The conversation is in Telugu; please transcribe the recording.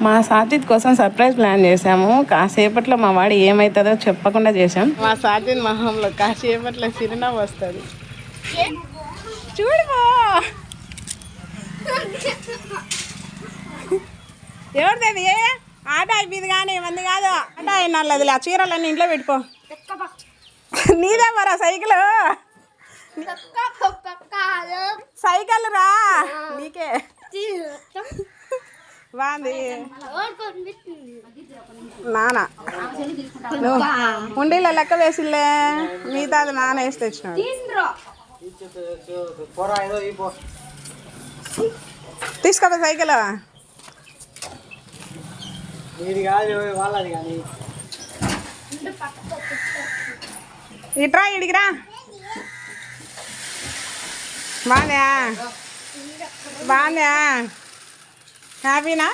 మా సాత్విక్ కోసం సర్ప్రైజ్ ప్లాన్ చేసాము కాసేపట్లో మా వాడు ఏమవుతుందో చెప్పకుండా చేసాం మా సాత్విక్ మొహంలో కాసేపట్లో చిరునవ్వు వస్తుంది. చూడు ఎవరిది ఏ? ఆట అయిపోయింది కానీ మంది కాదు. ఆట అయినది ఆ చీరలన్నీ ఇంట్లో పెట్టుకో. నీదే మరా సైకిల్? సైకిల్ రా. నీకే. బాగుంది. నువ్వు ఉండిలో లెక్క వేసిలే మిగతాది నాన్న వేసి తెచ్చినాడు. పోరా ఏదో ఈ పో తీసుకోపా సైకిల్ ఇట్రా ఇడిగిరా బాగుందా? బాగుందా? హ్యాపీనా?